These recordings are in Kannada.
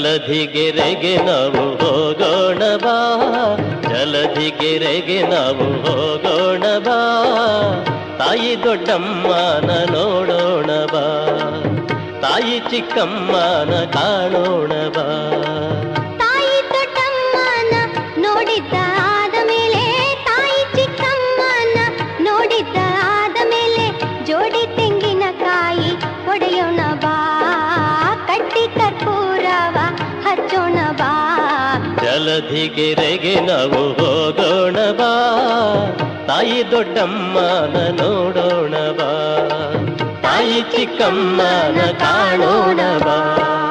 ಜಲಧಿಗೆರೆಗೆ ನಾವು ಹೋಗೋಣ ಬಾ ಜಲಧಿಗೆರೆಗೆ ನಾವು ಹೋಗೋಣ ಬಾ ತಾಯಿ ದೊಡ್ಡಮ್ಮನ ನೋಡೋಣ ಬಾ ತಾಯಿ ಚಿಕ್ಕಮ್ಮನ ಕಾಣೋಣ ಬಾ ಜಲಧಿಗೆರೆಗೆ ನಾವು ಹೋಗೋಣ ಬಾ. ತಾಯಿ ದೊಡ್ಡಮ್ಮನ ನೋಡೋಣ ಬಾ. ತಾಯಿ ಚಿಕ್ಕಮ್ಮನ ಕಾಣೋಣ ಬಾ.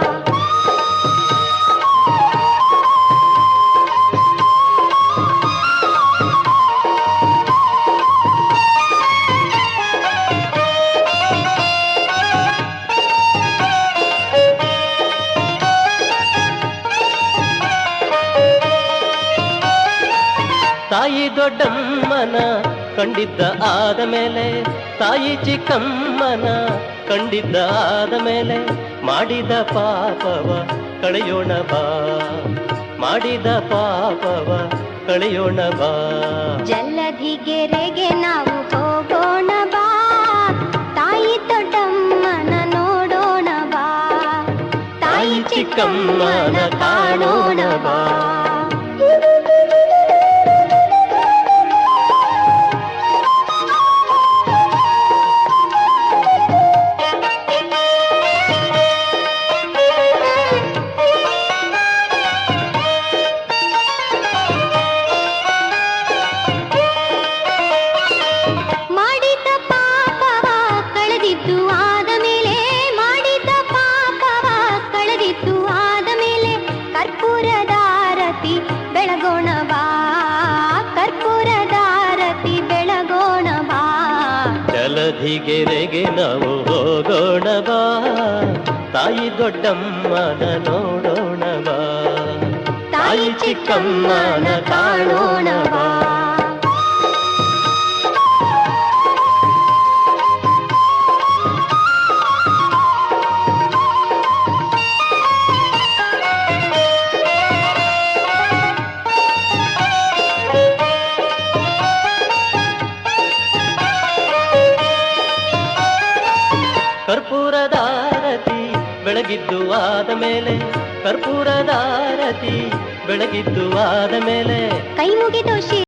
ತಾಯಿ ದೊಡ್ಡಮ್ಮನ ಕಂಡಿದ್ದ ಆದ ಮೇಲೆ ತಾಯಿ ಚಿಕ್ಕಮ್ಮನ ಕಂಡಿದ್ದ ಆದ ಮೇಲೆ ಮಾಡಿದ ಪಾಪವ ಕಳೆಯೋಣ ಬಾ ಮಾಡಿದ ಪಾಪವ ಕಳೆಯೋಣ ಬಾ. ಜಲ್ಲದಿಗೆರೆಗೆ ನಾವು ಹೋಗೋಣ ಬಾ ತಾಯಿ ದೊಡ್ಡಮ್ಮನ ನೋಡೋಣ ಬಾ ತಾಯಿ ಚಿಕ್ಕಮ್ಮನ ಕಾಣೋಣ ಬಾ. ಕರ್ಪೂರದಾರತಿ ಬೆಳಗೋಣ ಬಾ. ಕರ್ಪೂರದಾರತಿ ಬೆಳಗೋಣ ಬಾ. ಜಲಧಿಗೆರೆಗೆ ನಾವು ಹೋಗೋಣ ಬಾ. ತಾಯಿ ದೊಡ್ಡಮ್ಮನ ನೋಡೋಣ ಬಾ. ತಾಯಿ ಚಿಕ್ಕಮ್ಮನ ಕಾಣೋಣ ಬೆಳಗಿದ್ದು ಆದ ಮೇಲೆ ಕರ್ಪೂರದಾರತಿ ಬೆಳಗಿದ್ದು ಆದ ಮೇಲೆ ಕೈ ಮುಗಿದು